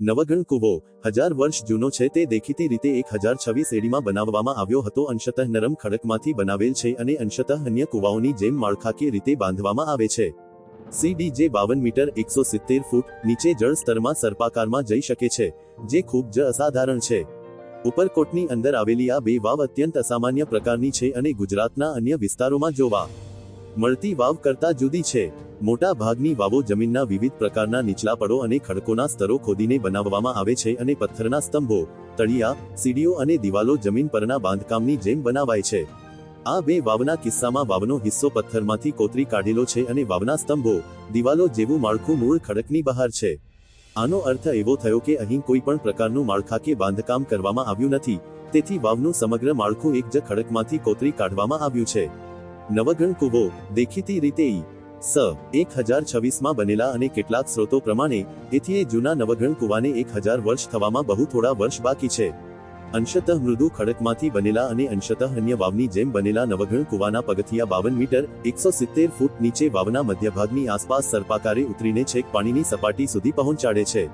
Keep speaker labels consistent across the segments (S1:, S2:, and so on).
S1: નવગણ કૂવો હજાર વર્ષ જૂનો છે તે દેખીતી રીતે એક હજાર છવ્વીસ એડીમાં બનાવવામાં આવ્યો હતો. અંશતઃ નરમ ખડકમાંથી બનાવેલ છે અને અંશતઃ અન્ય કૂવાઓની જેમ માળખાકીય રીતે બાંધવામાં આવે છે. સીડી જે બાવન મીટર, એકસો સિત્તેર ફૂટ, નીચે જળ સ્તરમાં સર્પાકારમાં જઈ શકે છે, જે ખૂબ જ અસાધારણ છે. ઉપરકોટની અંદર આવેલી આ બે વાવ અત્યંત અસામાન્ય પ્રકારની છે અને ગુજરાતના અન્ય વિસ્તારોમાં જોવા મળતી વાવ કરતા જુદી છે. મોટા ભાગની વાવો જમીનના વિવિધ પ્રકારના નીચલા પડો અને ખડકોના સ્તરો ખોદીને બનાવવામાં આવે છે અને પથ્થરના સ્તંભો, તળિયા, સીડીઓ અને દિવાલો જમીન પરના બાંધકામની જેમ બનાવાય છે. આ બે વાવના કિસ્સામાં વાવનો હિસ્સો પથ્થરમાંથી કોતરી કાઢેલો છે અને વાવના સ્તંભો, દિવાલો જેવું માળખું મૂળ ખડકની બહાર છે. આનો અર્થ એવો થયો કે અહીં કોઈ પણ પ્રકારનું માળખાકીય બાંધકામ કરવામાં આવ્યું નથી. તેથી વાવનું સમગ્ર માળખું એક જ ખડકમાંથી કોતરી કાઢવામાં આવ્યું છે. નવગણ કૂવો, દેખીતી રીતે સ એક હજાર છવ્વીસમાં બનેલા અને કેટલાક સ્રોતો પ્રમાણે એથી જૂના નવગણ કૂવાને એક હજાર વર્ષ થવામાં બહુ થોડા વર્ષ બાકી છે. અંશતઃ મૃદુ ખડકમાંથી બનેલા અને અંશતઃ અન્ય વાવની જેમ બનેલા નવગણ કૂવાના પગથિયા બાવન મીટર, એકસો સિત્તેર ફૂટ નીચે વાવના મધ્યભાગની આસપાસ સર્પાકારે ઉતરીને છેક પાણીની સપાટી સુધી પહોંચાડે છે.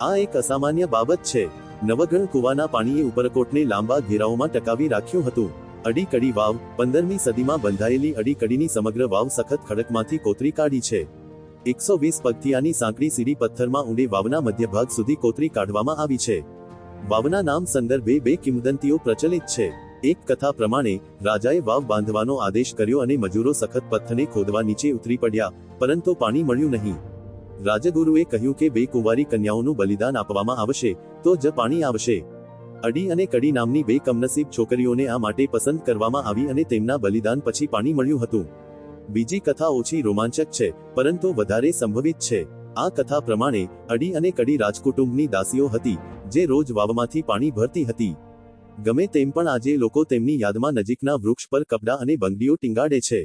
S1: આ એક અસામાન્ય બાબત છે. નવગણ કૂવાના પાણીએ ઉપરકોટને લાંબા ઘેરાઓમાં ટકાવી રાખ્યું હતું. અડી કડી વાવ, પંદરમી સદીમાં બંધાયેલી અડી કડીની સમગ્ર વાવ સખત ખડકમાંથી કોતરી કાઢી છે. એકસો વીસ પગથિયાની સાંકડી સીડી પથ્થરમાં ઊંડે વાવના મધ્યભાગ સુધી કોતરી કાઢવામાં આવી છે. વાવના નામ સંદર્ભે બે કિંવદંતીઓ પ્રચલિત છે. એક કથા પ્રમાણે, રાજાએ વાવ બાંધવાનો આદેશ કર્યો અને મજૂરો સખત પથ્થરને ખોદવા નીચે ઉતરી પડ્યા, પરંતુ પાણી મળ્યું નહીં. રાજગુરુએ કહ્યું કે બે કુંવારી કન્યાઓનું બલિદાન આપવામાં આવશે, તો જ પાણી આવશે. અડી અને કડી નામની બે કમનસીબ છોકરીઓને આ માટે પસંદ કરવામાં આવી અને તેમના બલિદાન પછી પાણી મળ્યું હતું. બીજી કથા ઓછી રોમાંચક છે, પરંતુ વધારે સંભવિત છે. આ કથા પ્રમાણે, અડી અને કડી રાજકુટુંબની દાસીઓ હતી, જે રોજ વાવમાંથી પાણી ભરતી હતી. ગમે તેમ પણ આજે લોકો તેમની યાદમાં નજીકના વૃક્ષ પર કપડાં અને બંગડીઓ ટીંગાડે છે.